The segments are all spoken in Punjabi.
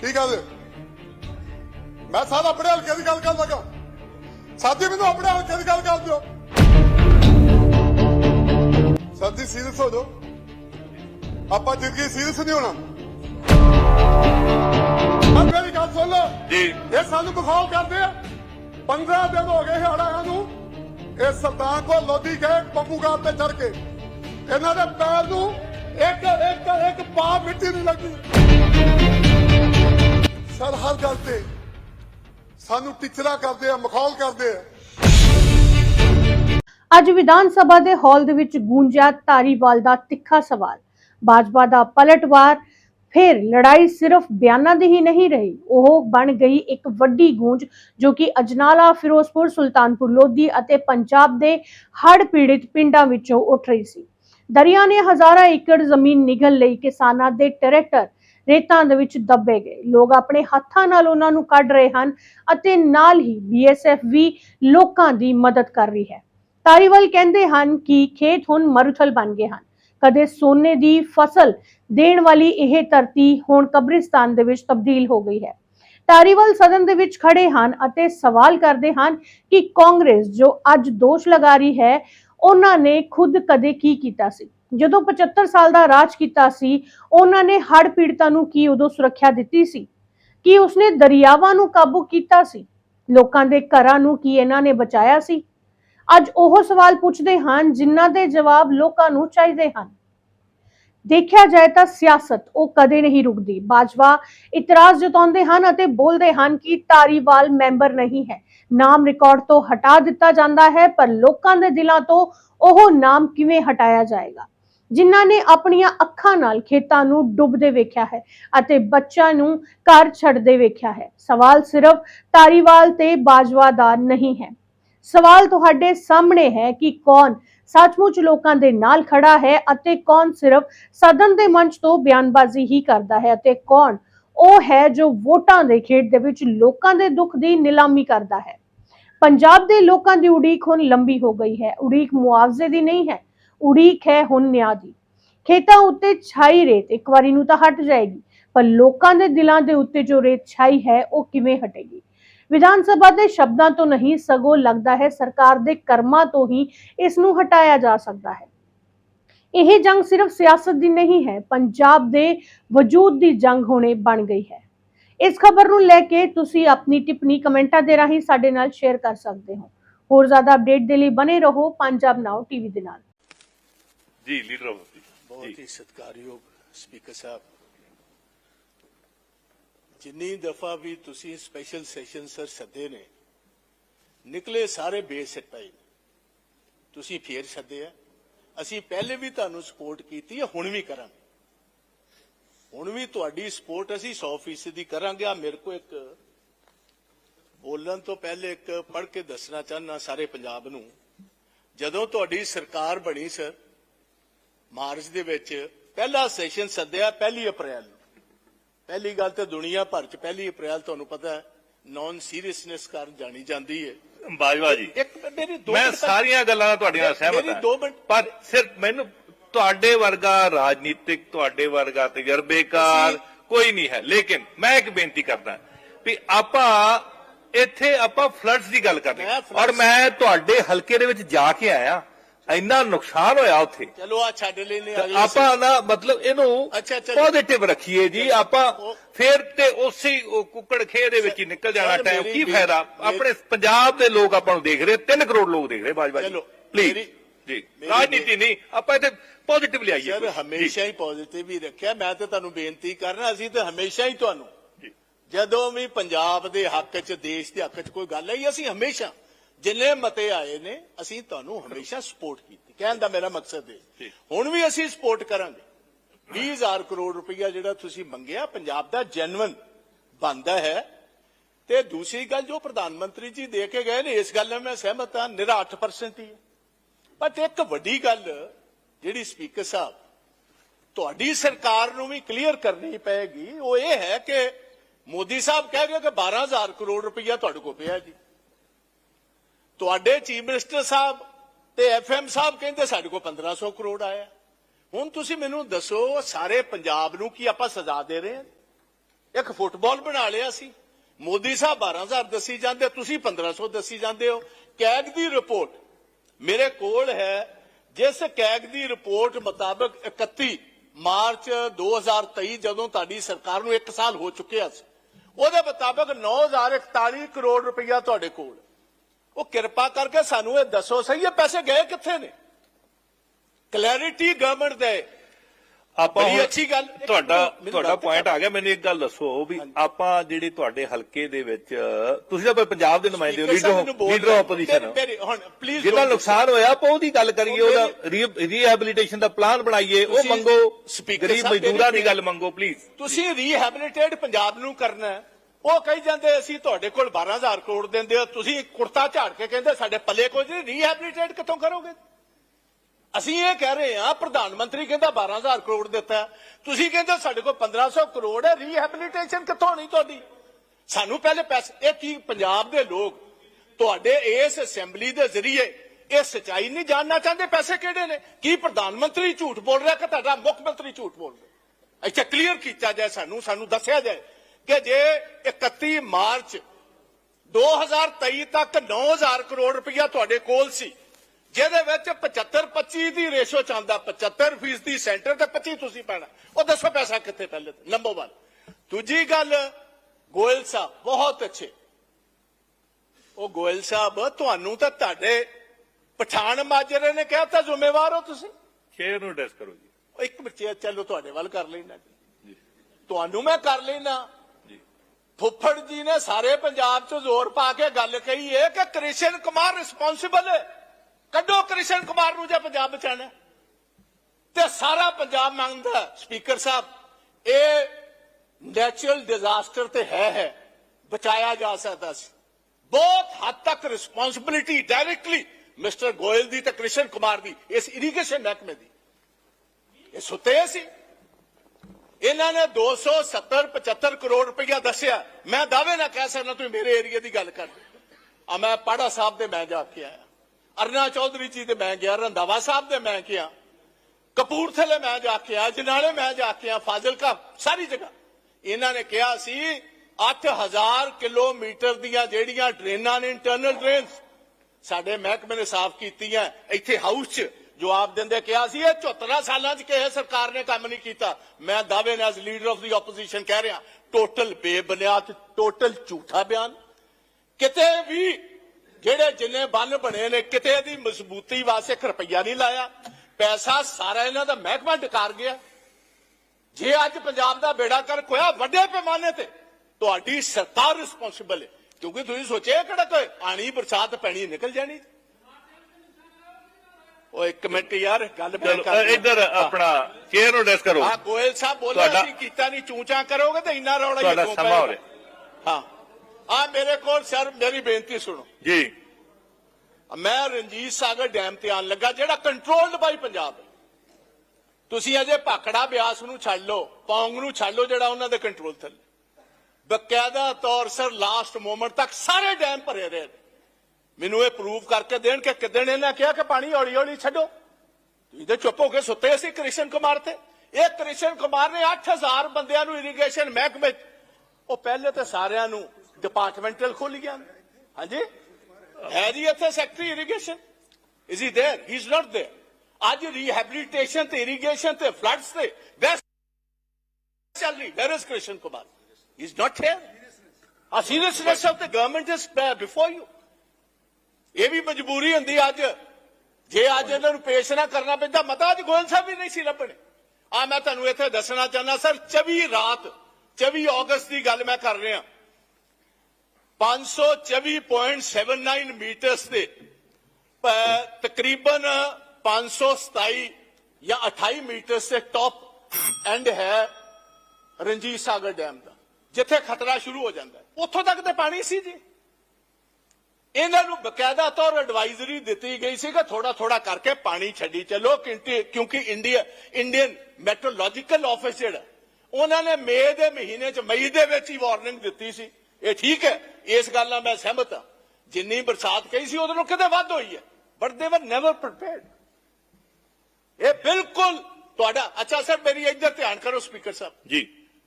ਕੀ ਕਹਦੇ ਮੈਂ ਸਾਰਾ ਆਪਣੇ ਹਲਕੇ ਦੀ ਗੱਲ ਕਰ ਲੱਗਾ ਸਾਥੀ ਮੈਨੂੰ ਆਪਣੇ ਹਲਕੇ ਦੀ ਗੱਲ ਕਰ ਦਿਓ। ਸਾਥੀ ਸੀਰੀਅਸ ਹੋ ਜਾਓ। ਆਪਾਂ ਜ਼ਿੰਦਗੀ ਸੀਰੀਅਸ ਨਹੀਂ ਹੋਣਾ। ਆ ਮੇਰੀ ਗੱਲ ਸੁਣ ਲਓ। ਜੀ। ਇਹ ਸਾਨੂੰ ਬਖੌਲ ਕਰਦੇ ਆ। 15 ਦਿਨ ਹੋ ਗਏ ਹੜਾਂ ਨੂੰ। ਇਹ ਸਰਦਾਰ ਕੋ ਲੋਧੀ ਗਏ ਪੰਗੂਗਾਰ ਤੇ ਚੜ ਕੇ। ਇਹਨਾਂ ਦੇ ਪੈਰ ਨੂੰ ਇੱਕ ਇੱਕ ਇੱਕ ਪਾ ਮਿੱਟੀ ਨਹੀਂ ਲੱਗੀ। ਸਰ ਹਰ ਗੱਲ ਤੇ। ਸਾਨੂੰ ਟਿਚਰਾ ਕਰਦੇ ਆ, ਮਖੌਲ ਕਰਦੇ ਆ। ਅੱਜ ਵਿਧਾਨ ਸਭਾ ਦੇ ਹਾਲ ਦੇ ਵਿੱਚ ਗੂੰਜਿਆ ਧਾਰੀਵਾਲ ਦਾ ਤਿੱਖਾ ਸਵਾਲ। ਭਾਜਪਾ ਦਾ ਪਲਟਵਾਰ, ਫਿਰ ਲੜਾਈ ਸਿਰਫ ਬਿਆਨਾਂ ਦੀ ਹੀ ਨਹੀਂ ਰਹੀ। ਉਹ ਬਣ ਗਈ ਇੱਕ ਵੱਡੀ ਗੂੰਜ ਜੋ ਕਿ ਅਜਨਾਲਾ, ਫਿਰੋਜ਼ਪੁਰ, ਸੁਲਤਾਨਪੁਰ, ਲੋਧੀ ਅਤੇ ਪੰਜਾਬ ਦੇ ਹੜ੍ਹ ਪੀੜਿਤ ਪਿੰਡਾਂ ਵਿੱਚੋਂ ਉੱਠ ਰਹੀ ਸੀ। ਦਰਿਆ ਨੇ ਹਜ਼ਾਰਾਂ ਏਕੜ ਜ਼ਮੀਨ ਨਿਗਲ ਲਈ ਕਿਸਾਨਾਂ ਦੇ ਟਰੈਕਟਰ। ਰੇਤਾਂ ਦੇ ਵਿੱਚ ਦੱਬੇ ਗਏ। ਲੋਕ ਆਪਣੇ ਹੱਥਾਂ ਨਾਲ ਉਹਨਾਂ ਨੂੰ ਕੱਢ ਰਹੇ ਹਨ ਅਤੇ ਨਾਲ ਹੀ ਬੀਐਸਐਫ ਵੀ ਲੋਕਾਂ ਦੀ ਮਦਦ ਕਰ ਰਹੀ ਹੈ। ਤਾਰੀਵਾਲ ਕਹਿੰਦੇ ਹਨ ਕਿ ਖੇਤ ਹੁਣ ਮਰੂਥਲ ਬਣ ਗਏ ਹਨ। ਕਦੇ ਸੋਨੇ ਦੀ ਫਸਲ ਦੇਣ ਵਾਲੀ ਇਹ ਧਰਤੀ ਹੁਣ ਕਬਰਿਸਤਾਨ ਦੇ ਵਿੱਚ ਤਬਦੀਲ ਹੋ ਗਈ ਹੈ। ਤਾਰੀਵਾਲ ਸਦਨ ਦੇ ਵਿੱਚ ਖੜੇ ਹਨ ਅਤੇ ਸਵਾਲ ਕਰਦੇ ਹਨ ਕਿ ਕਾਂਗਰਸ ਜੋ ਅੱਜ ਦੋਸ਼ ਲਗਾ ਰਹੀ ਹੈ, ਉਹਨਾਂ ਨੇ ਖੁਦ ਕਦੇ ਕੀ ਕੀਤਾ ਸੀ? ਜਦੋਂ 75 ਸਾਲ ਦਾ ਰਾਜ ਕੀਤਾ ਸੀ, ਉਹਨਾਂ ਨੇ ਹੜ੍ਹ ਪੀੜਤਾਂ ਨੂੰ ਕੀ ਉਦੋਂ ਸੁਰੱਖਿਆ ਦਿੱਤੀ ਸੀ? ਕੀ ਉਸਨੇ ਦਰਿਆਵਾਂ ਨੂੰ ਕਾਬੂ ਕੀਤਾ ਸੀ? ਲੋਕਾਂ ਦੇ ਘਰਾਂ ਨੂੰ ਕੀ ਇਹਨਾਂ ਨੇ ਬਚਾਇਆ ਸੀ? ਅੱਜ ਉਹ ਸਵਾਲ ਪੁੱਛਦੇ ਹਨ ਜਿਨ੍ਹਾਂ ਦੇ ਜਵਾਬ ਲੋਕਾਂ ਨੂੰ ਚਾਹੀਦੇ ਹਨ। ਦੇਖਿਆ ਜਾਏ ਤਾਂ ਸਿਆਸਤ ਉਹ ਕਦੇ ਨਹੀਂ ਰੁਕਦੀ। ਬਾਜਵਾ ਇਤਰਾਜ਼ ਜਤਾਉਂਦੇ ਹਨ ਅਤੇ ਬੋਲਦੇ ਹਨ ਕਿ ਧਾਰੀਵਾਲ ਮੈਂਬਰ ਨਹੀਂ ਹੈ। ਨਾਮ ਰਿਕਾਰਡ ਤੋਂ ਹਟਾ ਦਿੱਤਾ ਜਾਂਦਾ ਹੈ, ਪਰ ਲੋਕਾਂ ਦੇ ਦਿਲਾਂ ਤੋਂ ਉਹ ਨਾਮ ਕਿਵੇਂ ਹਟਾਇਆ ਜਾਏਗਾ? ਜਿਨ੍ਹਾਂ ਨੇ ਆਪਣੀਆਂ ਅੱਖਾਂ ਨਾਲ ਖੇਤਾਂ ਨੂੰ ਡੁੱਬਦੇ ਵੇਖਿਆ ਹੈ ਅਤੇ ਬੱਚਿਆਂ ਨੂੰ ਘਰ ਛੱਡਦੇ ਵੇਖਿਆ ਹੈ। ਸਵਾਲ ਸਿਰਫ ਤਾਰੀਵਾਲ ਤੇ ਬਾਜਵਾ ਦਾ ਨਹੀਂ ਹੈ। ਸਵਾਲ ਤੁਹਾਡੇ ਸਾਹਮਣੇ ਹੈ ਕਿ ਕੌਣ ਸੱਚਮੁੱਚ ਲੋਕਾਂ ਦੇ ਨਾਲ ਖੜਾ ਹੈ ਅਤੇ ਕੌਣ ਸਿਰਫ ਸਦਨ ਦੇ ਮੰਚ ਤੋਂ ਬਿਆਨਬਾਜ਼ੀ ਹੀ ਕਰਦਾ ਹੈ ਅਤੇ ਕੌਣ ਉਹ ਹੈ ਜੋ ਵੋਟਾਂ ਦੇ ਖੇਡ ਦੇ ਵਿੱਚ ਲੋਕਾਂ ਦੇ ਦੁੱਖ ਦੀ ਨਿਲਾਮੀ ਕਰਦਾ ਹੈ। ਪੰਜਾਬ ਦੇ ਲੋਕਾਂ ਦੀ ਉਡੀਕ ਹੁਣ ਲੰਬੀ ਹੋ ਗਈ ਹੈ। ਉਡੀਕ ਮੁਆਵਜ਼ੇ ਦੀ ਨਹੀਂ ਹੈ। ਉਡੀਕ ਹੈ ਹੁਣ ਨਿਆਂ ਦੀ ਖੇਤਾਂ ਉੱਤੇ ਛਾਈ ਰੇਤ, ਇੱਕ ਵਾਰੀ ਨੂੰ ਤਾਂ ਹਟ ਜਾਏਗੀ, ਪਰ ਲੋਕਾਂ ਦੇ ਦਿਲਾਂ ਦੇ ਉੱਤੇ ਜੋ ਰੇਤ ਛਾਈ ਹੈ, ਉਹ ਕਿਵੇਂ ਹਟੇਗੀ? ਵਿਧਾਨ ਸਭਾ ਦੇ ਸ਼ਬਦਾਂ ਤੋਂ ਨਹੀਂ, ਸਗੋਂ ਲੱਗਦਾ ਹੈ ਸਰਕਾਰ ਦੇ ਕਰਮਾਂ ਤੋਂ ਹੀ ਇਸ ਨੂੰ ਹਟਾਇਆ ਜਾ ਸਕਦਾ ਹੈ। ਇਹ ਜੰਗ ਸਿਰਫ ਸਿਆਸਤ ਦੀ ਨਹੀਂ ਹੈ, ਪੰਜਾਬ ਦੇ ਵਜੂਦ ਦੀ ਜੰਗ ਹੋਣੇ ਬਣ ਗਈ ਹੈ। ਇਸ ਖਬਰ ਨੂੰ ਲੈ ਕੇ ਤੁਸੀਂ ਆਪਣੀ ਟਿੱਪਣੀ ਕਮੈਂਟਾਂ ਦੇ ਰਾਹੀਂ ਸਾਡੇ ਨਾਲ ਸ਼ੇਅਰ ਕਰ ਸਕਦੇ ਹੋ। ਹੋਰ ਜ਼ਿਆਦਾ ਅਪਡੇਟ ਦੇ ਲਈ ਬਨੇ ਰਹੋ ਪੰਜਾਬ ਨਾਓ ਟੀਵੀ ਦੇ ਨਾਲ। ਜੀ ਲੀਡਰ ਆਫ ਬਹੁਤ ਹੀ ਸਤਿਕਾਰਯੋਗ ਸਪੀਕਰ ਸਾਹਿਬ। ਜਿੰਨੀ ਦਫਾ ਵੀ ਤੁਸੀਂ ਸਪੈਸ਼ਲ ਸੈਸ਼ਨ ਸਰ ਸੱਦੇ ਨੇ ਨਿਕਲੇ ਸਾਰੇ ਬੇਸਿੱਟ ਪਏ ਨੇ। ਤੁਸੀਂ ਫੇਰ ਸੱਦੇ ਆ। ਅਸੀਂ ਪਹਿਲੇ ਵੀ ਤੁਹਾਨੂੰ ਸਪੋਰਟ ਕੀਤੀ ਹੈ ਹੁਣ ਵੀ ਕਰਾਂਗੇ। ਹੁਣ ਵੀ ਤੁਹਾਡੀ ਸਪੋਰਟ ਅਸੀਂ 100% ਦੀ ਕਰਾਂਗੇ। ਆ ਮੇਰੇ ਕੋ ਇੱਕ ਬੋਲਣ ਤੋਂ ਪਹਿਲੇ ਇੱਕ ਪੜ੍ਹ ਕੇ ਦੱਸਣਾ ਚਾਹਨਾ ਸਾਰੇ ਪੰਜਾਬ ਨੂੰ। ਜਦੋਂ ਤੁਹਾਡੀ ਸਰਕਾਰ ਬਣੀ ਸਰ ਮਾਰਚ ਦੇ ਵਿੱਚ ਪਹਿਲਾ ਸੈਸ਼ਨ ਸੱਦਿਆ ਪਹਿਲੀ ਅਪ੍ਰੈਲ ਨੂੰ। ਪਹਿਲੀ ਗੱਲ ਤਾਂ ਦੁਨੀਆ ਭਰ ਚ ਪਹਿਲੀ ਅਪ੍ਰੈਲ ਤੁਹਾਨੂੰ ਪਤਾ ਹੈ ਨਾਨ ਸੀਰੀਅਸਨੈਸ ਕਾਰਨ ਜਾਣੀ ਜਾਂਦੀ ਹੈ ਬਾਜਵਾ ਜੀ ਇੱਕ ਮੇਰੀ ਦੋ ਮੈਂ ਸਾਰੀਆਂ ਗੱਲਾਂ ਤੁਹਾਡੀਆਂ ਨਾਲ ਸਹਿਮਤ ਮੇਰੀ ਹਾਂ। ਦੋ ਮਿੰਟ ਪਰ ਸਿਰਫ ਮੈਨੂੰ ਤੁਹਾਡੇ ਵਰਗਾ ਰਾਜਨੀਤਿਕ ਤੁਹਾਡੇ ਵਰਗਾ ਤਜਰਬੇਕਾਰ ਕੋਈ ਨਹੀਂ ਹੈ। ਲੇਕਿਨ ਮੈਂ ਇੱਕ ਬੇਨਤੀ ਕਰਦਾ ਵੀ ਆਪਾਂ ਇੱਥੇ ਆਪਾਂ ਫਲੱਡਸ ਦੀ ਗੱਲ ਕਰ ਰਹੇ ਮੈਂ ਹਾਂ ਔਰ ਮੈਂ ਤੁਹਾਡੇ ਹਲਕੇ ਦੇ ਵਿੱਚ ਜਾ ਕੇ ਆਇਆ। ਇੰਨਾ ਨੁਕਸਾਨ ਹੋਇਆ ਉੱਥੇ। ਚਲੋ ਆ ਛੱਡ ਲੈਨੇ ਆਪਾਂ ਨਾ ਮਤਲਬ ਇਹਨੂੰ। ਪੋਜ਼ਿਟਿਵ ਰੱਖੀਏ ਜੀ ਆਪਾਂ ਫੇਰ ਤੇ ਉਸੇ ਕੁੱਕੜ ਖੇ ਦੇ ਵਿੱਚ ਹੀ ਨਿਕਲ ਜਾਣਾ ਟਾਈਮ ਕੀ ਫਾਇਦਾ? ਆਪਣੇ ਪੰਜਾਬ ਦੇ ਲੋਕ ਆਪਾਂ ਨੂੰ ਦੇਖ ਰਹੇ 3 ਕਰੋੜ ਲੋਕ ਦੇਖ ਰਹੇ ਬਾਜਵਾ ਜੀ। ਚਲੋ, ਪਲੀਜ਼ ਜੀ। ਰਾਜਨੀਤੀ ਨਹੀਂ ਆਪਾਂ ਇੱਥੇ ਪੋਜ਼ਿਟਿਵ ਲਿਆਈਏ ਸਰ। ਹਮੇਸ਼ਾ ਹੀ ਪੋਜ਼ਿਟਿਵ ਹੀ ਰੱਖਿਆ। ਮੈਂ ਤਾਂ ਤੁਹਾਨੂੰ ਬੇਨਤੀ ਕਰਨਾ ਅਸੀਂ ਤਾਂ ਹਮੇਸ਼ਾ ਹੀ ਤੁਹਾਨੂੰ ਜਦੋਂ ਵੀ ਪੰਜਾਬ ਦੇ ਹੱਕ 'ਚ ਦੇਸ਼ ਦੇ ਹੱਕ 'ਚ ਕੋਈ ਗੱਲ ਆਈ ਅਸੀਂ ਹਮੇਸ਼ਾ ਜਿੰਨੇ ਮਤੇ ਆਏ ਨੇ ਅਸੀਂ ਤੁਹਾਨੂੰ ਹਮੇਸ਼ਾ ਸਪੋਰਟ ਕੀਤੀ। ਕਹਿਣ ਦਾ ਮੇਰਾ ਮਕਸਦ ਹੈ। ਹੁਣ ਵੀ ਅਸੀਂ ਸਪੋਰਟ ਕਰਾਂਗੇ। 20000 ਕਰੋੜ ਰੁਪਈਆ ਜਿਹੜਾ ਤੁਸੀਂ ਮੰਗਿਆ ਪੰਜਾਬ ਦਾ ਜੈਨੂਇਨ ਬੰਦਾ ਹੈ। ਤੇ ਦੂਸਰੀ ਗੱਲ ਜੋ ਪ੍ਰਧਾਨ ਮੰਤਰੀ ਜੀ ਦੇ ਕੇ ਗਏ ਨੇ ਇਸ ਗੱਲ ਨਾਲ ਮੈਂ ਸਹਿਮਤ ਹਾਂ ਨਿਰਾ 8% ਹੀ ਹੈ। ਬਟ ਇੱਕ ਵੱਡੀ ਗੱਲ ਜਿਹੜੀ ਸਪੀਕਰ ਸਾਹਿਬ ਤੁਹਾਡੀ ਸਰਕਾਰ ਨੂੰ ਵੀ ਕਲੀਅਰ ਕਰਨੀ ਪਏਗੀ ਉਹ ਇਹ ਹੈ ਕਿ ਮੋਦੀ ਸਾਹਿਬ ਕਹਿ ਰਹੇ ਕਿ 12000 ਕਰੋੜ ਰੁਪਈਆ ਤੁਹਾਡੇ ਕੋਲ ਪਿਆ ਜੀ। ਤੁਹਾਡੇ ਚੀਫ ਮਿਨਿਸਟਰ ਸਾਹਿਬ ਤੇ ਐਫਐਮ ਸਾਹਿਬ ਕਹਿੰਦੇ ਸਾਡੇ ਕੋਲ 1500 ਕਰੋੜ ਆਇਆ। ਹੁਣ ਤੁਸੀਂ ਮੈਨੂੰ ਦੱਸੋ, ਸਾਰੇ ਪੰਜਾਬ ਨੂੰ ਕੀ ਆਪਾਂ ਸਜ਼ਾ ਦੇ ਰਹੇ ਹਾਂ? ਇੱਕ ਫੁੱਟਬਾਲ ਬਣਾ ਲਿਆ ਸੀ। ਮੋਦੀ ਸਾਹਿਬ 12000 ਦੱਸੀ ਜਾਂਦੇ, ਤੁਸੀਂ 1500 ਦੱਸੀ ਜਾਂਦੇ ਹੋ। ਕੈਗ ਦੀ ਰਿਪੋਰਟ ਮੇਰੇ ਕੋਲ ਹੈ। ਜਿਸ ਕੈਗ ਦੀ ਰਿਪੋਰਟ ਮੁਤਾਬਕ 31 ਮਾਰਚ 2023 ਜਦੋਂ ਤੁਹਾਡੀ ਸਰਕਾਰ ਨੂੰ 1 ਸਾਲ ਹੋ ਚੁੱਕਿਆ ਸੀ, ਉਹਦੇ ਮੁਤਾਬਕ 9041 ਕਰੋੜ ਰੁਪਈਆ ਤੁਹਾਡੇ ਕੋਲ। ਉਹ ਕਿਰਪਾ ਕਰਕੇ ਸਾਨੂੰ ਇਹ ਦੱਸੋ ਸਹੀ ਇਹ ਪੈਸੇ ਗਏ ਕਿੱਥੇ ਨੇ? ਕਲੈਰਿਟੀ ਗਵਰਨਮੈਂਟ ਦੇ। ਆਪਾਂ ਬੜੀ ਅੱਛੀ ਗੱਲ। ਤੁਹਾਡਾ ਤੁਹਾਡਾ ਪੁਆਇੰਟ ਆ ਗਿਆ ਮੈਨੂੰ ਇੱਕ ਗੱਲ ਦੱਸੋ ਵੀ ਆਪਾਂ ਜਿਹੜੇ ਤੁਹਾਡੇ ਹਲਕੇ ਦੇ ਵਿੱਚ ਤੁਸੀਂ ਤਾਂ ਪੰਜਾਬ ਦੇ ਨੁਮਾਇੰਦੇ ਹੋ ਲੀਡਰ ਹੋ ਲੀਡਰ ਆਪੋਜੀਸ਼ਨ ਹੋ ਮੇਰੀ ਹੁਣ ਪਲੀਜ਼ ਜਿਹਦਾ ਨੁਕਸਾਨ ਹੋਇਆ ਆਪਾਂ ਉਹਦੀ ਗੱਲ ਕਰੀਏ ਉਹ ਉਹਦਾ ਰੀਹੈਬਿਲਿਟੇਸ਼ਨ ਦਾ ਪਲਾਨ ਬਣਾਈਏ ਉਹ ਮੰਗੋ। ਗਰੀਬ ਮਜ਼ਦੂਰਾਂ ਦੀ ਗੱਲ ਮੰਗੋ ਪਲੀਜ਼ ਤੁਸੀਂ ਰੀਹੈਬਿਲਿਟੇਟ ਪੰਜਾਬ ਨੂੰ ਕਰਨਾ ਹੈ। ਉਹ ਕਹੀ ਜਾਂਦੇ, ਅਸੀਂ ਤੁਹਾਡੇ ਕੋਲ 12000 ਕਰੋੜ ਦਿੰਦੇ ਹੋ, ਤੁਸੀਂ ਕੁਰਤਾ ਝਾੜ ਕੇ ਕਹਿੰਦੇ, ਸਾਡੇ ਪੱਲੇ ਕੁਝ ਨਹੀਂ ਰੀਹੈਬਿਲਿਟੇਟ ਕਿੱਥੋਂ ਕਰੋਗੇ? ਅਸੀਂ ਇਹ ਕਹਿ ਰਹੇ ਹਾਂ, ਪ੍ਰਧਾਨ ਮੰਤਰੀ ਕਹਿੰਦਾ 12000 ਕਰੋੜ ਦਿੱਤਾ। ਤੁਸੀਂ ਕਹਿੰਦੇ ਸਾਡੇ ਕੋਲ 1500 ਕਰੋੜ ਹੈ ਰੀਹੈਬਿਲਿਟੇਸ਼ਨ ਕਿੱਥੋਂ ਨਹੀਂ ਤੁਹਾਡੀ? ਸਾਨੂੰ ਪਹਿਲੇ ਪੈਸੇ, ਇਹ ਕੀ ਪੰਜਾਬ ਦੇ ਲੋਕ, ਤੁਹਾਡੇ ਇਸ ਅਸੈਂਬਲੀ ਦੇ ਜ਼ਰੀਏ ਇਹ ਸਚਾਈ ਨਹੀਂ ਜਾਣਨਾ ਚਾਹੁੰਦੇ, ਪੈਸੇ ਕਿਹੜੇ ਨੇ? ਕੀ ਪ੍ਰਧਾਨ ਮੰਤਰੀ ਝੂਠ ਬੋਲ ਰਿਹਾ ਕਿ ਤੁਹਾਡਾ ਮੁੱਖ ਮੰਤਰੀ ਝੂਠ ਬੋਲ ਰਿਹਾ? ਇੱਥੇ ਕਲੀਅਰ ਕੀਤਾ ਜਾਏ ਸਾਨੂੰ ਸਾਨੂੰ ਦੱਸਿਆ ਜਾਏ। ਕਿ ਜੇ 31 ਮਾਰਚ 2023 ਤੱਕ 9000 ਕਰੋੜ ਰੁਪਇਆ ਤੁਹਾਡੇ ਕੋਲ ਸੀ ਜਿਹਦੇ ਵਿੱਚ 75 25 ਦੀ ਰੇਸ਼ੋ ਚਾਹੁੰਦਾ 75 ਫੀਸਦੀ ਸੈਂਟਰ ਤੇ 25 ਤੁਸੀਂ ਪੈਣਾ। ਉਹ ਦੱਸੋ ਪੈਸਾ ਕਿੱਥੇ ਪਹਿਲੇ ਨੰਬਰ 1 ਦੂਜੀ ਗੱਲ ਗੋਇਲ ਸਾਹਿਬ ਬਹੁਤ ਅੱਛੇ। ਉਹ ਗੋਇਲ ਸਾਹਿਬ ਤੁਹਾਨੂੰ ਤਾਂ ਤੁਹਾਡੇ ਪਠਾਨ ਮਾਜਰੇ ਨੇ ਕਿਹਾ ਤਾਂ ਜ਼ਿੰਮੇਵਾਰ ਹੋ ਤੁਸੀਂ। ਸ਼ੇਅਰ ਨੂੰ ਐਡਰੈਸ ਕਰੋ ਜੀ। ਇੱਕ ਬੱਚੇ ਚਲੋ ਤੁਹਾਡੇ ਵੱਲ ਕਰ ਲੈਣਾ ਜੀ। ਤੁਹਾਨੂੰ ਮੈਂ ਕਰ ਲੈਣਾ ਫੁੱਫੜ ਜੀ ਨੇ ਸਾਰੇ ਪੰਜਾਬ 'ਚ ਜ਼ੋਰ ਪਾ ਕੇ ਗੱਲ ਕਹੀ ਏ ਕਿ ਕ੍ਰਿਸ਼ਨ ਕੁਮਾਰ ਰਿਸਪੌਂਸਿਬਲ ਹੈ ਕੱਢੋ ਕ੍ਰਿਸ਼ਨ ਕੁਮਾਰ ਨੂੰ ਜੇ ਪੰਜਾਬ ਬਚਾਣਾ ਤੇ ਸਾਰਾ ਪੰਜਾਬ ਮੰਗਦਾ ਸਪੀਕਰ ਸਾਹਿਬ, ਇਹ ਨੈਚੁਰਲ ਡਿਜ਼ਾਸਟਰ ਤੇ ਹੈ ਹੈ। ਬਚਾਇਆ ਜਾ ਸਕਦਾ ਸੀ। ਬਹੁਤ ਹੱਦ ਤੱਕ ਰਿਸਪੌਂਸਿਬਿਲਿਟੀ ਡਾਇਰੈਕਟਲੀ ਮਿਸਟਰ ਗੋਇਲ ਦੀ ਤੇ ਕ੍ਰਿਸ਼ਨ ਕੁਮਾਰ ਦੀ ਇਸ ਇਰੀਗੇਸ਼ਨ ਮਹਿਕਮੇ ਦੀ। ਇਹ ਸੁੱਤੇ ਸੀ। ਇਹਨਾਂ ਨੇ 270 75 ਕਰੋੜ ਰੁਪਇਆ ਦੱਸਿਆ। ਮੈਂ ਦਾਅਵੇ ਨਾ ਕਹਿ ਸਕਦਾ ਤੁਸੀਂ ਮੇਰੇ ਏਰੀਆ ਦੀ ਗੱਲ ਕਰਦੇ ਆ ਮੈਂ ਪਾੜਾ ਸਾਹਿਬ ਦੇ ਮੈਂ ਜਾ ਕੇ ਆਇਆ। ਅਰਨਾ ਚੌਧਰੀ ਜੀ ਦੇ ਮੈਂ ਗਿਆ, ਰੰਧਾਵਾ ਸਾਹਿਬ ਦੇ ਮੈਂ ਗਿਆ। ਕਪੂਰਥਲੇ ਮੈਂ ਜਾ ਕੇ ਆਇਆ, ਜਨਾਲੇ ਮੈਂ ਜਾ ਕੇ ਆਇਆ, ਫਾਜ਼ਿਲਕਾ, ਸਾਰੀ ਜਗ੍ਹਾ। ਇਹਨਾਂ ਨੇ ਕਿਹਾ ਸੀ 8000 ਕਿਲੋਮੀਟਰ ਦੀਆਂ ਜਿਹੜੀਆਂ ਡਰੇਨਾਂ ਨੇ ਇੰਟਰਨਲ ਡਰੇਨਸ ਸਾਡੇ ਮਹਿਕਮੇ ਨੇ ਸਾਫ਼ ਕੀਤੀਆਂ, ਇੱਥੇ ਹਾਊਸ 'ਚ। ਜਵਾਬ ਦਿੰਦੇ ਕਿਹਾ ਸੀ, ਇਹ 74 ਸਾਲਾਂ 'ਚ ਕਿਸੇ ਸਰਕਾਰ ਨੇ ਕੰਮ ਨਹੀਂ ਕੀਤਾ। ਮੈਂ ਦਾਅਵੇ ਨਾਲ ਲੀਡਰ ਆਫ ਦੀ ਆਪੋਜੀਸ਼ਨ ਕਹਿ ਰਿਹਾ ਟੋਟਲ ਬੇਬੁਨਿਆਦ ਟੋਟਲ ਝੂਠਾ ਬਿਆਨ। ਕਿਤੇ ਵੀ ਜਿਹੜੇ ਜਿੰਨੇ ਬੰਨ ਬਣੇ ਨੇ, ਕਿਤੇ ਦੀ ਮਜ਼ਬੂਤੀ ਵਾਸਤੇ ਇੱਕ ਰੁਪਈਆ ਨਹੀਂ ਲਾਇਆ। ਪੈਸਾ ਸਾਰਾ ਇਹਨਾਂ ਦਾ ਮਹਿਕਮਾ ਡਕਾਰ ਗਿਆ। ਜੇ ਅੱਜ ਪੰਜਾਬ ਦਾ ਬੇੜਾ ਕਰ ਹੋਇਆ ਵੱਡੇ ਪੈਮਾਨੇ ਤੇ, ਤੁਹਾਡੀ ਸਰਕਾਰ ਰਿਸਪੌਂਸਿਬਲ ਹੈ। ਕਿਉਂਕਿ ਤੁਸੀਂ ਸੋਚਿਆ ਕਿਹੜਾ ਕੋਈ ਆਣੀ ਬਰਸਾਤ ਪੈਣੀ ਨਿਕਲ ਜਾਣੀ। ਉਹ ਇੱਕ ਮਿੰਟ ਯਾਰ ਗੱਲ ਚਲੋ ਕਰ ਇੱਧਰ ਆਪਣਾ ਸ਼ੇਅਰ ਨੂੰ ਐਡਰੈਸ ਕਰੋ। ਆ ਗੋਇਲ ਸਾਹਿਬ ਬੋਲਿਆ ਸੀ ਕੀਤਾ ਨਹੀਂ ਚੂਚਾ ਕਰੋਗੇ ਤੇ ਇੰਨਾ ਰੌਲਾ ਹੀ ਕਿਉਂ ਹੋ? ਰਿਹਾ। ਹਾਂ। ਆ ਮੇਰੇ ਕੋਲ ਸਰ ਮੇਰੀ ਬੇਨਤੀ ਸੁਣੋ। ਜੀ। ਮੈਂ ਰਣਜੀਤ ਸਾਗਰ ਡੈਮ ਤੇ ਆਣ ਲੱਗਾ ਜਿਹੜਾ ਕੰਟਰੋਲਡ ਬਾਈ ਪੰਜਾਬ ਹੈ। ਤੁਸੀਂ ਅਜੇ ਭਾਖੜਾ ਬਿਆਸ ਨੂੰ ਛੱਡ ਲਓ ਪੌਂਗ ਨੂੰ ਛੱਡ ਲਓ ਜਿਹੜਾ ਉਹਨਾਂ ਦੇ ਕੰਟਰੋਲ ਥੱਲੇ। ਬਕਾਇਦਾ ਤੌਰ ਸਰ ਲਾਸਟ ਮੂਮੈਂਟ ਤੱਕ ਸਾਰੇ ਡੈਮ ਭਰੇ ਰਹੇ। ਮੈਨੂੰ ਇਹ ਪ੍ਰੂਵ ਕਰਕੇ ਦੇਣ ਕਿ ਕਿਦਣ ਇਹਨਾਂ ਕਿਹਾ ਕਿ ਪਾਣੀ ਹੌਲੀ ਹੌਲੀ ਛੱਡੋ ਤੁਸੀਂ ਤੇ ਚੁੱਪ ਹੋ ਕੇ ਸੁੱਤੇ ਸੀ ਕ੍ਰਿਸ਼ਨ ਕੁਮਾਰ ਤੇ ਇਹ ਕ੍ਰਿਸ਼ਨ ਕੁਮਾਰ ਨੇ 8000 ਬੰਦਿਆਂ ਨੂੰ ਇਰੀਗੇਸ਼ਨ ਮਹਿਕਮੇ 'ਚ- ਉਹ ਪਹਿਲੇ ਤੇ ਸਾਰਿਆਂ ਨੂੰ ਡਿਪਾਰਟਮੈਂਟਲ ਖੋਲ ਗਿਆ ਹਾਂਜੀ ਹੈ ਜੀ ਇੱਥੇ secretary irrigation is he there he is not there ਅੱਜ ਰੀਹੈਬਿਲਿਟੇਸ਼ਨ ਤੇ ਇਰੀਗੇਸ਼ਨ ਤੇ ਫਲੱਡਸ ਤੇ ਬੈਸਟ ਚੱਲ ਰਹੀ where is Krishan Kumar he is not here a seriousness of the government is before you ਇਹ ਵੀ ਮਜਬੂਰੀ ਹੁੰਦੀ ਅੱਜ। ਜੇ ਅੱਜ ਇਹਨਾਂ ਨੂੰ ਪੇਸ਼ ਨਾ ਕਰਨਾ ਪੈਂਦਾ, ਮਤਾ ਅੱਜ ਗੋਇਲ ਸਾਹਿਬ ਵੀ ਨਹੀਂ ਸੀ ਲੱਭਣੇ। ਆ ਮੈਂ ਤੁਹਾਨੂੰ ਇੱਥੇ ਦੱਸਣਾ ਚਾਹੁੰਦਾ, ਸਰ 24 ਰਾਤ 24 ਅਗਸਤ ਦੀ ਗੱਲ ਮੈਂ ਕਰ ਰਿਹਾ। 524.79 ਮੀਟਰਸ ਦੇ ਪ- ਤਕਰੀਬਨ 527 ਜਾਂ 28 ਮੀਟਰਸ ਸੇ ਟੌਪ ਐਂਡ ਹੈ ਰਣਜੀਤ ਸਾਗਰ ਡੈਮ ਦਾ, ਜਿੱਥੇ ਖਤਰਾ ਸ਼ੁਰੂ ਹੋ ਜਾਂਦਾ ਉੱਥੋਂ ਤੱਕ ਤੇ ਪਾਣੀ ਸੀ ਜੀ। ਇਹਨਾਂ ਨੂੰ ਬਕਾਇਦਾ ਤੌਰ ਐਡਵਾਈਜ਼ਰੀ ਦਿੱਤੀ ਗਈ ਸੀ ਕਿ ਥੋੜਾ ਥੋੜਾ ਕਰਕੇ ਪਾਣੀ ਛੱਡੀ ਚੱਲੋ ਕਿਉਂਕਿ ਇੰਡੀਆ ਇੰਡੀਅਨ ਮੈਟਰੋਲੋਜੀਕਲ ਆਫਿਸ ਜਿਹੜਾ ਉਹਨਾਂ ਨੇ ਮਈ ਦੇ ਮਹੀਨੇ ਚ ਮਈ ਦੇ ਵਿੱਚ ਹੀ ਵਾਰਨਿੰਗ ਦਿੱਤੀ ਸੀ। ਇਹ ਠੀਕ ਹੈ ਇਸ ਗੱਲ ਨਾਲ ਮੈਂ ਸਹਿਮਤ ਹਾਂ। ਜਿੰਨੀ ਬਰਸਾਤ ਕਹੀ ਸੀ ਉਹਦੇ ਨਾਲੋਂ ਕਿਤੇ ਵੱਧ ਹੋਈ ਹੈ। ਬਟ ਦੇ ਵਰ ਨੈਵਰ ਪ੍ਰੀਪੇਅਰਡ ਇਹ ਬਿਲਕੁਲ ਤੁਹਾਡਾ ਅੱਛਾ ਸਰ ਮੇਰੀ ਇੱਧਰ ਧਿਆਨ ਕਰੋ ਸਪੀਕਰ ਸਾਹਿਬ। ਜੀ।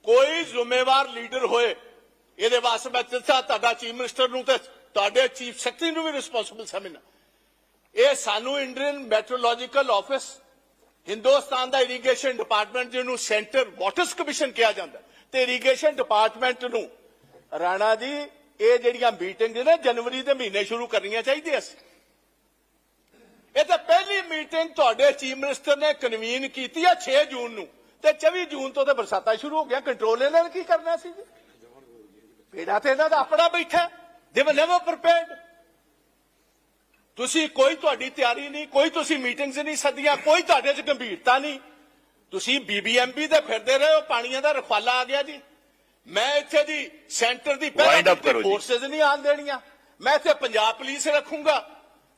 ਕੋਈ ਜ਼ਿੰਮੇਵਾਰ ਲੀਡਰ ਹੋਏ ਇਹਦੇ ਵਾਸਤੇ ਮੈਂ ਤੁਹਾਡਾ ਚੀਫ ਮਿਨਿਸਟਰ ਨੂੰ ਤੇ ਤੁਹਾਡੇ ਚੀਫ ਸੈਕਟਰੀ ਨੂੰ ਵੀ ਰਿਸਪੌਂਸਿਬਲ ਸਮਝਣਾ। ਇਹ ਸਾਨੂੰ ਇੰਡੀਅਨ ਮੈਟਰੋਲੋਜੀਕਲ ਆਫਿਸ ਹਿੰਦੁਸਤਾਨ ਦਾ ਇਰੀਗੇਸ਼ਨ ਡਿਪਾਰਟਮੈਂਟ ਜਿਹਨੂੰ ਸੈਂਟਰ ਵਾਟਰਸ ਕਮਿਸ਼ਨ ਕਿਹਾ ਜਾਂਦਾ ਤੇ ਇਰੀਗੇਸ਼ਨ ਡਿਪਾਰਟਮੈਂਟ ਨੂੰ, ਰਾਣਾ ਜੀ, ਇਹ ਜਿਹੜੀਆਂ ਮੀਟਿੰਗ ਨੇ ਜਨਵਰੀ ਦੇ ਮਹੀਨੇ ਸ਼ੁਰੂ ਕਰਨੀਆਂ ਚਾਹੀਦੀਆਂ ਸੀ। ਇਹ ਤਾਂ ਪਹਿਲੀ ਮੀਟਿੰਗ ਤੁਹਾਡੇ ਚੀਫ ਮਿਨਿਸਟਰ ਨੇ ਕਨਵੀਨ ਕੀਤੀ ਹੈ 6 ਜੂਨ ਨੂੰ, ਤੇ 24 ਜੂਨ ਤੋਂ ਤੇ ਬਰਸਾਤਾਂ ਸ਼ੁਰੂ ਹੋ ਗਿਆ ਕੰਟਰੋਲ ਇਹਨਾਂ ਨੇ ਕੀ ਕਰਨਾ ਸੀ ਜੀ? ਪੇੜਾ ਤੇ ਇਹਨਾਂ ਦਾ ਆਪਣਾ ਬੈਠਾ। ਦੇ ਵਰ ਨੈਵਰ ਪ੍ਰੀਪੇਅਰਡ ਤੁਸੀਂ ਕੋਈ ਤੁਹਾਡੀ ਤਿਆਰੀ ਨਹੀਂ ਕੋਈ ਤੁਸੀਂ ਮੀਟਿੰਗਸ ਨਹੀਂ ਸੱਦੀਆਂ ਕੋਈ ਤੁਹਾਡੇ 'ਚ ਗੰਭੀਰਤਾ ਨਹੀਂ। ਤੁਸੀਂ ਬੀਬੀਐਮਬੀ ਦੇ ਫਿਰਦੇ ਰਹੇ ਹੋ ਪਾਣੀਆਂ ਦਾ ਰਖਵਾਲਾ ਆ ਗਿਆ ਜੀ। ਮੈਂ ਇੱਥੇ ਦੀ ਸੈਂਟਰ ਦੀ ਜੀ। ਫੋਰਸਸ ਨਹੀਂ ਆਣ ਦੇਣੀਆਂ। ਮੈਂ ਇੱਥੇ ਪੰਜਾਬ ਪੁਲਿਸ ਰੱਖੂੰਗਾ।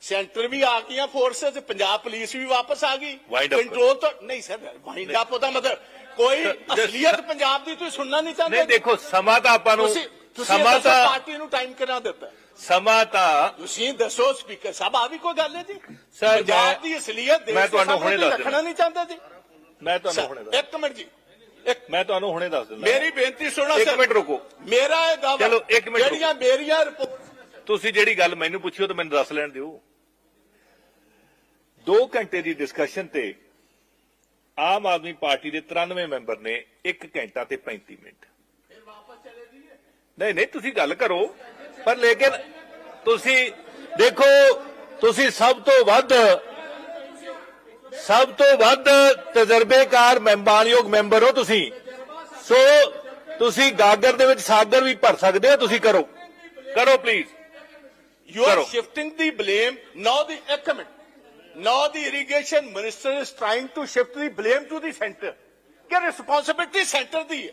ਸੈਂਟਰ ਵੀ ਆ ਗਈਆਂ ਫੋਰਸਸ ਪੰਜਾਬ ਪੁਲਿਸ ਵੀ ਵਾਪਸ ਆ ਗਈ। ਕੰਟਰੋਲ ਤਾਂ ਨਹੀਂ ਸਰ ਵਾਈਂਡ ਅਪ ਉਹਦਾ ਮਤਲਬ ਕੋਈ ਅਸਲੀਅਤ ਪੰਜਾਬ ਦੀ ਤੁਸੀਂ ਸੁਣਨਾ ਨਹੀਂ ਚਾਹੁੰਦੇ। ਨਹੀਂ ਦੇਖੋ ਸਮਾਂ ਤਾਂ ਆਪਾਂ ਨੂੰ ਸਮਾਂ ਤਾਂ ਪਾਰਟੀ ਨੂੰ ਟਾਈਮ ਕਿੰਨਾ ਦਿੱਤਾ? ਸਮਾਂ ਤਾਂ ਤੁਸੀਂ ਦੱਸੋ ਸਪੀਕਰ ਸਾਹਿਬ ਆ ਵੀ ਕੋਈ ਗੱਲ ਹੈ ਜੀ? ਸਰ, ਪੰਜਾਬ ਦੀ ਅਸਲੀਅਤ ਦੇਸ਼ ਮੈਂ ਦੇ ਤੁਹਾਨੂੰ ਹੁਣੇ ਦੱਸ ਰੱਖਣਾ ਨਹੀਂ ਚਾਹੁੰਦੇ ਜੀ। ਮੈਂ ਤੁਹਾਨੂੰ ਹੁਣੇ ਦੱਸ ਇੱਕ ਮਿੰਟ ਜੀ ਇੱਕ ਮੈਂ ਤੁਹਾਨੂੰ ਹੁਣੇ ਦੱਸ ਦਿੰਦਾ। ਮੇਰੀ ਬੇਨਤੀ ਸੁਣੋ ਇੱਕ ਮਿੰਟ ਰੁਕੋ। ਮੇਰਾ ਇਹ ਦਾਅਵਾ ਚਲੋ, ਇੱਕ ਮਿੰਟ ਜਿਹੜੀਆਂ ਮੇਰੀਆਂ ਰਿਪੋਰਟ ਤੁਸੀਂ ਜਿਹੜੀ ਗੱਲ ਮੈਨੂੰ ਪੁੱਛੀ ਉਹ ਤਾਂ ਮੈਨੂੰ ਦੱਸ ਲੈਣ ਦਿਓ। 2 ਘੰਟੇ ਦੀ ਡਿਸਕਸ਼ਨ ਤੇ ਆਮ ਆਦਮੀ ਪਾਰਟੀ ਦੇ 93 ਮੈਂਬਰ ਨੇ 1 ਘੰਟਾ ਤੇ 35 ਮਿੰਟ। ਨਹੀਂ ਨਹੀਂ ਤੁਸੀਂ ਗੱਲ ਕਰੋ ਪਰ ਲੇਕਿਨ ਤੁਸੀਂ ਦੇਖੋ ਤੁਸੀਂ ਸਭ ਤੋਂ ਵੱਧ ਸਭ ਤੋਂ ਵੱਧ ਤਜਰਬੇਕਾਰ ਮੈਂਬਾਰਯੋਗ ਮੈਂਬਰ ਹੋ ਤੁਸੀਂ ਸੋ ਤੁਸੀਂ ਗਾਗਰ ਦੇ ਵਿੱਚ ਸਾਗਰ ਵੀ ਭਰ ਸਕਦੇ ਹੋ ਤੁਸੀਂ ਕਰੋ ਕਰੋ ਪਲੀਜ਼ are ਕਰੋ। shifting the blame. Now the ਇੱਕ minute. Now the irrigation minister is trying to shift the blame to the center. ਕਿ responsibility center ਦੀ ਹੈ.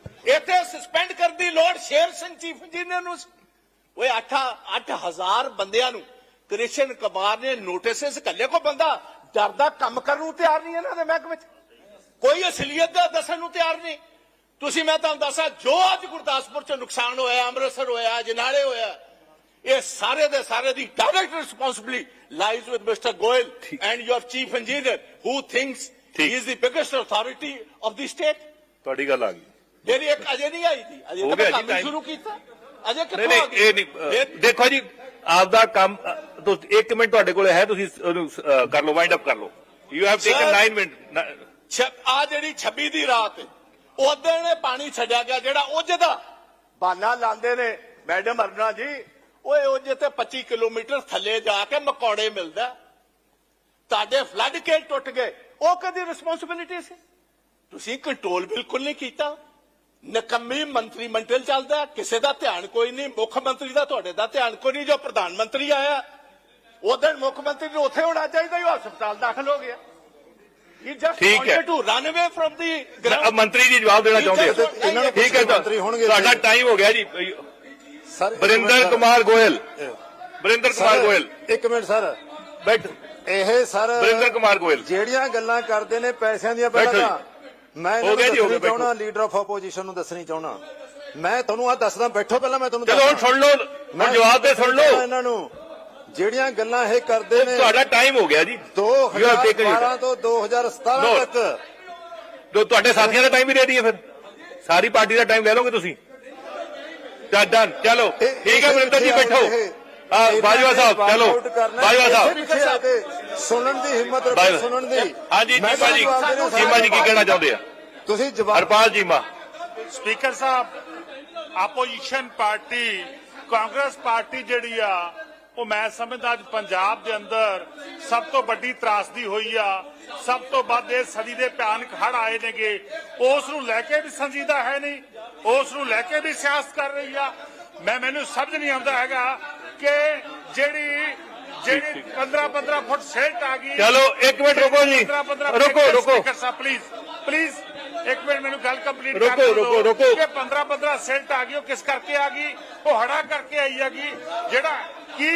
ਇੱਥੇ ਸਸਪੈਂਡ ਕਰਨ ਦੀ ਲੋੜ ਸ਼ੇਰ ਸਿੰਘ ਚੀਫ ਇੰਜੀਨੀਅਰ ਨੂੰ ਓਏ 8 8000 ਬੰਦਿਆਂ ਨੂੰ ਕ੍ਰਿਸ਼ਨ ਕੁਮਾਰ ਨੇ ਨੋਟਿਸਸ ਕੱਲੇ ਕੋ ਬੰਦਾ ਡਰਦਾ ਕੰਮ ਕਰਨ ਨੂੰ ਤਿਆਰ ਨਹੀਂ ਇਹਨਾਂ ਦੇ ਮਹਿਕਮੇ ਵਿੱਚ ਕੋਈ ਅਸਲੀਅਤ ਦਾ ਦੱਸਣ ਨੂੰ ਤਿਆਰ ਨਹੀਂ। ਤੁਸੀਂ ਮੈਂ ਤੁਹਾਨੂੰ ਦੱਸਾਂ ਜੋ ਅੱਜ ਗੁਰਦਾਸਪੁਰ ਚ ਨੁਕਸਾਨ ਹੋਇਆ ਅੰਮ੍ਰਿਤਸਰ ਹੋਇਆ ਜਨਾਲੇ ਹੋਇਆ ਇਹ ਸਾਰੇ ਦੇ ਸਾਰੇ ਦੀ direct responsibility lies with mister Goyal and your chief engineer who thinks he. Is the biggest authority of the state ਤੁਹਾਡੀ ਗੱਲ ਆ ਗਈ। ਜਿਹੜੀ ਇੱਕ ਅਜੇ ਨਹੀਂ ਆਈ ਸੀ ਅਜੇ ਹੋ ਤਾਂ ਗਿਆ ਮੈਂ ਜੀ ਕੰਮ time। ਸ਼ੁਰੂ ਕੀਤਾ। ਅਜੇ ਨਹੀਂ ਕਿੱਥੋਂ ਆ ਨਹੀਂ ਗਈ? ਇਹ ਨਹੀਂ ਇਹ- ਦੇਖੋ ਜੀ ਆਪਦਾ ਕੰਮ ਤੁਸੀਂ ਇੱਕ ਮਿੰਟ ਤੁਹਾਡੇ ਕੋਲ ਹੈ ਤੁਸੀਂ ਉਹਨੂੰ ਕਰ ਲਓ ਵਾਈਂਡ ਅਪ ਕਰ ਲਓ। You have taken Sir, 9 minute ਆ ਜਿਹੜੀ 26 ਦੀ ਰਾਤ ਉਦੋਂ ਨੇ ਪਾਣੀ ਛੱਡਿਆ ਗਿਆ ਜਿਹੜਾ ਉਹਦੇ ਦਾ ਬਾਨਾ ਲਾਉਂਦੇ ਨੇ ਮੈਡਮ ਅਰਨਾ ਜੀ ਓਏ ਉਹਦੇ ਤੇ 25 ਕਿਲੋਮੀਟਰ ਥੱਲੇ ਜਾ ਕੇ ਮਕੌੜੇ ਮਿਲਦਾ। ਤੁਹਾਡੇ ਫਲੱਡ ਕੇ ਟੁੱਟ ਗਏ ਉਹ ਕਦੀ ਰਿਸਪੌਂਸਿਬਿਲਿਟੀ ਸੀ? ਤੁਸੀਂ ਕੰਟਰੋਲ ਬਿਲਕੁਲ ਨਹੀਂ ਕੀਤਾ। ਨਕੰਮੀ ਮੰਤਰੀ ਮੰਡਲ ਚੱਲਦਾ ਕਿਸੇ ਦਾ ਧਿਆਨ ਕੋਈ ਨਹੀਂ ਮੁੱਖ ਮੰਤਰੀ ਦਾ ਤੁਹਾਡੇ ਦਾ ਧਿਆਨ ਕੋਈ ਨਹੀਂ ਜੋ ਪ੍ਰਧਾਨ ਮੰਤਰੀ ਆਇਆ ਉਦੋਂ ਮੁੱਖ ਮੰਤਰੀ ਨੂੰ ਉੱਥੇ ਹੋਣਾ ਚਾਹੀਦਾ ਹੀ ਹਸਪਤਾਲ ਦਾਖਲ ਹੋ ਗਿਆ। ਠੀਕ ਹੈ। wanted to run away from the a, ground. ਮੰਤਰੀ ਜੀ ਜਵਾਬ ਦੇਣਾ ਚਾਹੁੰਦੇ ਆ। ਇਹਨਾਂ ਨੂੰ ਠੀਕ ਹੈ ਤੁਹਾਡਾ ਟਾਈਮ ਹੋ ਗਿਆ ਜੀ। ਸਰ ਬਰਿੰਦਰ ਕੁਮਾਰ ਗੋਇਲ। ਬਰਿੰਦਰ ਕੁਮਾਰ ਗੋਇਲ। ਇੱਕ ਮਿੰਟ ਸਰ। ਬੈਠ। ਇਹ ਸਰ ਬਰਿੰਦਰ ਕੁਮਾਰ ਗੋਇਲ। ਜਿਹੜੀਆਂ ਗੱਲਾਂ ਕਰਦੇ ਨੇ ਪੈਸਿਆਂ ਦੀਆਂ ਪਹਿਲਾਂ ਮੈਂ ਹੋ ਗਿਆ ਜੀ, ਹੋ ਗਿਆ, ਦੱਸਣੀ ਚਾਹਣਾ ਬੈਠੋ। ਲੀਡਰ ਆਫ ਆਪੋਜੀਸ਼ਨ ਨੂੰ ਦੱਸਣੀ ਚਾਹਣਾ ਮੈਂ ਤੁਹਾਨੂੰ ਆ ਦੱਸਦਾ ਬੈਠੋ ਪਹਿਲਾਂ ਮੈਂ ਤੁਹਾਨੂੰ ਚਲੋ ਹੁਣ ਦੱਸਦਾ। ਸੁਣ ਲਓ ਮੈਂ ਜਵਾਬ ਤੇ ਸੁਣ ਲਓ। ਇਹਨਾਂ ਨੂੰ ਜਿਹੜੀਆਂ ਗੱਲਾਂ ਇਹ ਕਰਦੇ ਨੇ ਤੁਹਾਡਾ ਟਾਈਮ ਹੋ ਗਿਆ ਜੀ। You have taken your 2012 ਤੋਂ 2017 No. ਤੱਕ। ਜੋ ਤੁਹਾਡੇ ਸਾਥੀਆਂ ਦਾ ਟਾਈਮ ਵੀ ਰੈਡੀ ਹੈ ਫਿਰ। ਸਾਰੀ ਪਾਰਟੀ ਦਾ ਟਾਈਮ ਲੈ ਲਓਗੇ ਤੁਸੀਂ। ਡਨ ਚਲੋ ਇਹ- ਠੀਕ ਹੈ ਇਹ ਬਰਿੰਦਰ ਜੀ ਬੈਠੋ। ਇਹ- ਬਾਜਵਾ ਸਾਹਿਬ ਚਲੋ ਬਾਜਵਾ ਸਾਹਿਬ। ਸੁਣਨ ਦੀ ਹਿੰਮਤ ਰੱਖੋ ਸੁਣਨ ਦੀ। ਹਾਂਜੀ ਮੈਂ ਜੀਮਾ ਜੀ ਜੀਮਾ ਜੀ ਕੀ ਕਹਿਣਾ ਚਾਹੁੰਦੇ ਆ? ਤੁਸੀਂ ਜਵਾਬ ਹਰਪਾਲ ਜੀਮਾ। ਸਪੀਕਰ ਸਾਹਿਬ ਆਪੋਜੀਸ਼ਨ ਪਾਰਟੀ ਕਾਂਗਰਸ ਪਾਰਟੀ ਜਿਹੜੀ ਆ ਉਹ ਮੈਂ ਸਮਝਦਾ ਅੱਜ ਪੰਜਾਬ ਦੇ ਅੰਦਰ ਸਭ ਤੋਂ ਵੱਡੀ ਤਰਾਸਦੀ ਹੋਈ ਆ। ਸਭ ਤੋਂ ਵੱਧ ਇਹ ਸਦੀ ਦੇ ਭਿਆਨਕ ਹੜ ਆਏ ਨੇਗੇ। ਉਸ ਨੂੰ ਲੈ ਕੇ ਵੀ ਸੰਜੀਦਾ ਹੈ ਨਹੀਂ ਉਸ ਨੂੰ ਲੈ ਕੇ ਵੀ ਸਿਆਸਤ ਕਰ ਰਹੀ ਆ। ਮੈਂ ਮੈਨੂੰ ਸਮਝ ਨਹੀਂ ਆਉਂਦਾ ਹੈਗਾ ਕਿ ਜਿਹੜੀ ਜਿਹੜੀ 15 15 ਫੁੱਟ ਸੇਲਟ ਆ ਗਈ ਚਲੋ, ਇੱਕ ਮਿੰਟ ਰੁਕੋ ਜੀ। 15 15 ਰੁਕੋ, ਰੁਕੋ। ਪਲੀਜ਼ ਪਲੀਜ਼ ਇੱਕ ਮਿੰਟ ਮੈਨੂੰ ਗੱਲ ਕੰਪਲੀਟ ਰੁਕੋ, ਕਰ ਰੁਕੋ, ਰੁਕੋ। ਕਿ 15 15 ਸੈਂਟ ਆ ਗਈ ਉਹ ਕਿਸ ਕਰਕੇ ਆ ਗਈ ਉਹ ਹੜਾ ਕਰਕੇ ਆਈ ਹੈਗੀ ਜਿਹੜਾ ਕੀ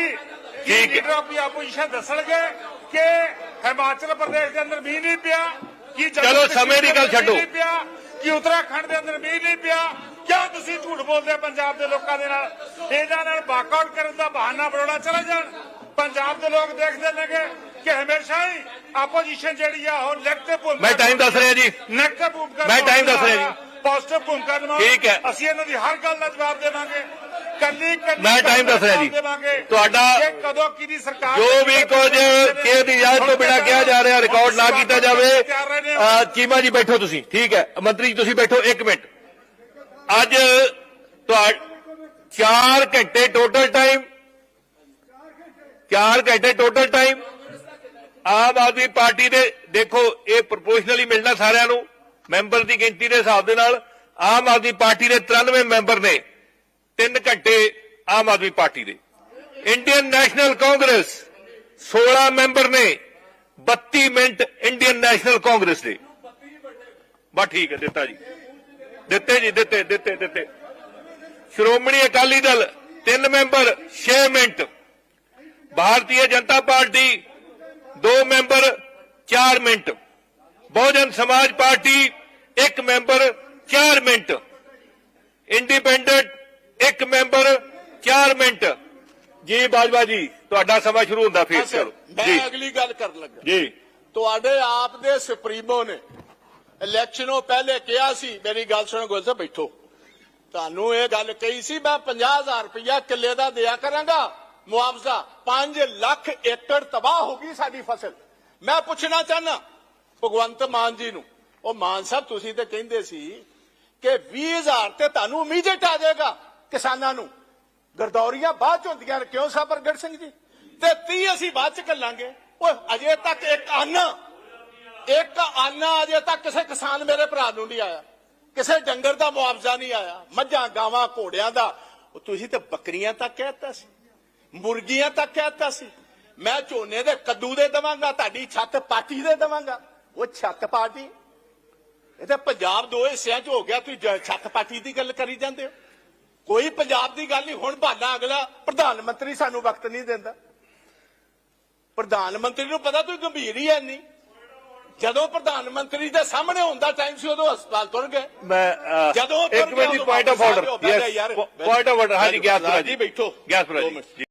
ਕੀ। ਲੀਡਰ ਆਫ ਦੀ ਆਪੋਜੀਸ਼ਨ ਦੱਸਣਗੇ ਕਿ ਹਿਮਾਚਲ ਪ੍ਰਦੇਸ਼ ਦੇ ਅੰਦਰ ਮੀਂਹ ਨਹੀਂ ਪਿਆ ਕੀ ਚਲੋ, ਸਮੇਂ ਦੀ ਗੱਲ ਛੱਡੋ। ਕਿ ਉੱਤਰਾਖੰਡ ਦੇ ਅੰਦਰ ਮੀਂਹ ਨਹੀਂ ਪਿਆ ਕਿਉਂ ਤੁਸੀਂ ਝੂਠ ਬੋਲਦੇ ਹੋ ਪੰਜਾਬ ਦੇ ਲੋਕਾਂ ਦੇ ਨਾਲ? ਇਹਨਾਂ ਨਾਲ ਵਾਕਆਊਟ ਕਰਨ ਦਾ ਬਹਾਨਾ ਬਣਾਉਣਾ ਚਲੇ ਜਾਣ। ਪੰਜਾਬ ਦੇ ਲੋਕ ਦੇਖਦੇ ਨੇਗੇ ਕਿ ਹਮੇਸ਼ਾ ਹੀ ਆਪੋਜੀਸ਼ਨ ਜਿਹੜੀ ਆ ਉਹ ਨੈਗੇਟਿਵ ਭੂਮਿਕਾ ਮੈਂ time ਦੱਸ ਰਿਹਾ ਜੀ। ਨੈਗੇਟਿਵ ਭੂਮਿਕਾ ਮੈਂ time ਦੱਸ ਰਿਹਾ ਜੀ। ਪੋਜ਼ਿਟਿਵ ਭੂਮਿਕਾ ਨਿਭਾਓ। ਠੀਕ ਹੈ। ਅਸੀਂ ਇਹਨਾਂ ਦੀ ਹਰ ਗੱਲ ਦਾ ਜਵਾਬ ਦੇਵਾਂਗੇ। ਕੱਲੀ ਕੱਲੀ ਮੈਂ ਦਾ ਦੱਸ ਰਿਹਾ ਜੀ। ਤੁਹਾਡਾ ਕਿ ਕਦੋਂ ਕਿਹਦੀ ਸਰਕਾਰ ਜੋ ਵੀ ਕੁਝ ਕਿਸੇ ਦੀ ਇਜਾਜ਼ਤ ਤੋਂ ਬਿਨਾਂ ਕਿਹਾ ਜਾ ਰਿਹਾ ਰਿਕਾਰਡ ਨਾ ਕੀਤਾ ਜਾਵੇ। ਚੀਮਾ ਜੀ ਬੈਠੋ ਤੁਸੀਂ। ਠੀਕ ਹੈ। ਮੰਤਰੀ ਜੀ ਤੁਸੀਂ ਬੈਠੋ 1 ਮਿੰਟ। ਅੱਜ ਤੁਹਾ 4 ਘੰਟੇ ਟੋਟਲ ਟਾਈਮ ਚਾਰ ਘੰਟੇ total time Aam Aadmi Party ਦੇ, ਦੇਖੋ, ਇਹ ਪ੍ਰੋਪੋਰਸ਼ਨਲੀ ਮਿਲਣਾ ਸਾਰਿਆਂ ਨੂੰ। ਮੈਂਬਰ ਦੀ ਗਿਣਤੀ ਦੇ ਹਿਸਾਬ ਦੇ ਨਾਲ, ਆਮ ਆਦਮੀ ਪਾਰਟੀ ਦੇ 93 ਮੈਂਬਰ ਨੇ 3 ਘੰਟੇ ਆਮ ਆਦਮੀ ਪਾਰਟੀ ਦੇ। ਇੰਡੀਅਨ ਨੈਸ਼ਨਲ ਕਾਂਗਰਸ 16 ਮੈਂਬਰ ਨੇ 32 ਮਿੰਟ ਇੰਡੀਅਨ ਨੈਸ਼ਨਲ ਕਾਂਗਰਸ ਦੇ। ਬਸ ਠੀਕ ਹੈ, ਦਿੱਤਾ ਜੀ। ਦਿੱਤੇ ਜੀ ਦਿੱਤੇ ਦਿੱਤੇ ਦਿੱਤੇ। Shiromani Akali Dal 3 member 6 minute. Bharatiya Janata Party 2 member 4 minute. Bahujan Samaj Party 1 member 4 minute. Independent 1 member 4 minute. ਜੀ ਬਾਜਵਾ ਜੀ ਤੁਹਾਡਾ ਸਮਾਂ ਸ਼ੁਰੂ ਹੁੰਦਾ ਫਿਰ ਚਲੋ। ਮੈਂ ਅਗਲੀ ਗੱਲ ਕਰਨ ਲੱਗਾ। ਜੀ। ਤੁਹਾਡੇ ਆਪ ਦੇ ਸੁਪਰੀਮੋ ਨੇ ਇਲੈਕਸ਼ਨੋਂ ਪਹਿਲੇ ਕਿਹਾ ਸੀ, ਮੇਰੀ ਗੱਲ ਸੁਣੋ ਗੋਲ ਬੈਠੋ। ਤੁਹਾਨੂੰ ਇਹ ਗੱਲ ਕਹੀ ਸੀ, ਮੈਂ 50000 ਰੁਪਇਆ ਕਿੱਲੇ ਦਾ ਦਿਆ ਕਰਾਂਗਾ, ਮੁਆਵਜ਼ਾ 5 ਲੱਖ ਏਕੜ ਤਬਾਹ ਹੋ ਗਈ ਸਾਡੀ ਫਸਲ। ਮੈਂ ਪੁੱਛਣਾ ਚਾਹਨਾ ਭਗਵੰਤ ਮਾਨ ਜੀ ਨੂੰ, ਉਹ ਮਾਨ ਸਾਹਿਬ ਤੁਸੀਂ ਤੇ ਕਹਿੰਦੇ ਸੀ ਕਿ 20000 ਤੇ ਤੁਹਾਨੂੰ ਇਮੀਡੀਏਟ ਆ ਜਾਏਗਾ ਕਿਸਾਨਾਂ ਨੂੰ। ਗਰਦੌਰੀਆਂ ਬਾਅਦ ਚ ਹੁੰਦੀਆਂ ਨੇ, ਕਿਉਂ ਸਾਹਿਬ ਪ੍ਰਗਟ ਸਿੰਘ ਜੀ? ਤੇ 30 ਅਸੀਂ ਬਾਅਦ ਚ ਕੱਲਾਂਗੇ ਓਏ, ਅਜੇ ਤੱਕ ਇੱਕ ਅੰਨ ਇੱਕ ਆਨਾ ਅਜੇ ਤੱਕ ਕਿਸੇ ਕਿਸਾਨ ਮੇਰੇ ਭਰਾ ਨੂੰ ਨਹੀਂ ਆਇਆ। ਕਿਸੇ ਡੰਗਰ ਦਾ ਮੁਆਵਜ਼ਾ ਨਹੀਂ ਆਇਆ। ਮੱਝਾਂ, ਗਾਵਾਂ, ਘੋੜਿਆਂ ਦਾ। ਉਹ ਤੁਸੀਂ ਤੇ ਬੱਕਰੀਆਂ ਤੱਕ ਕਹਿਤਾ ਸੀ। ਮੁਰਗੀਆਂ ਤੱਕ ਕਹਿਤਾ ਸੀ। ਮੈਂ ਝੋਨੇ ਦੇ ਕੱਦੂ ਦੇ ਦਵਾਂਗਾ, ਤੁਹਾਡੀ ਛੱਤ ਪਾਟੀ ਦੇ ਦਵਾਂਗਾ। ਉਹ ਛੱਤ ਪਾਟੀ। ਇਹ ਤਾਂ ਪੰਜਾਬ ਦੋ ਹਿੱਸਿਆਂ 'ਚ ਹੋ ਗਿਆ। ਤੁਸੀਂ ਛੱਤ ਪਾਟੀ ਦੀ ਗੱਲ ਕਰੀ ਜਾਂਦੇ ਹੋ। ਕੋਈ ਪੰਜਾਬ ਦੀ ਗੱਲ ਨਹੀਂ। ਹੁਣ ਬਹਾਨਾ ਅਗਲਾ ਪ੍ਰਧਾਨ ਮੰਤਰੀ ਸਾਨੂੰ ਵਕਤ ਨਹੀਂ ਦਿੰਦਾ। ਪ੍ਰਧਾਨ ਮੰਤਰੀ ਨੂੰ ਪਤਾ ਤੁਸੀਂ ਗੰਭੀਰ ਹੀ ਹੈ ਨਹੀਂ ਜਦੋਂ ਪ੍ਰਧਾਨ ਮੰਤਰੀ ਦੇ ਸਾਹਮਣੇ ਹੁੰਦਾ ਟਾਈਮ ਸੀ ਉਦੋਂ ਹਸਪਤਾਲ ਤੁਰ ਗਏ। ਮੈਂ ਜਦੋਂ ਇੱਕ minute point of order yes point of order ਹਾਂਜੀ ਗਿਆਸਪੁਰਾ ਜੀ ਬੈਠੋ। ਮਿੰਟ। ਜੀ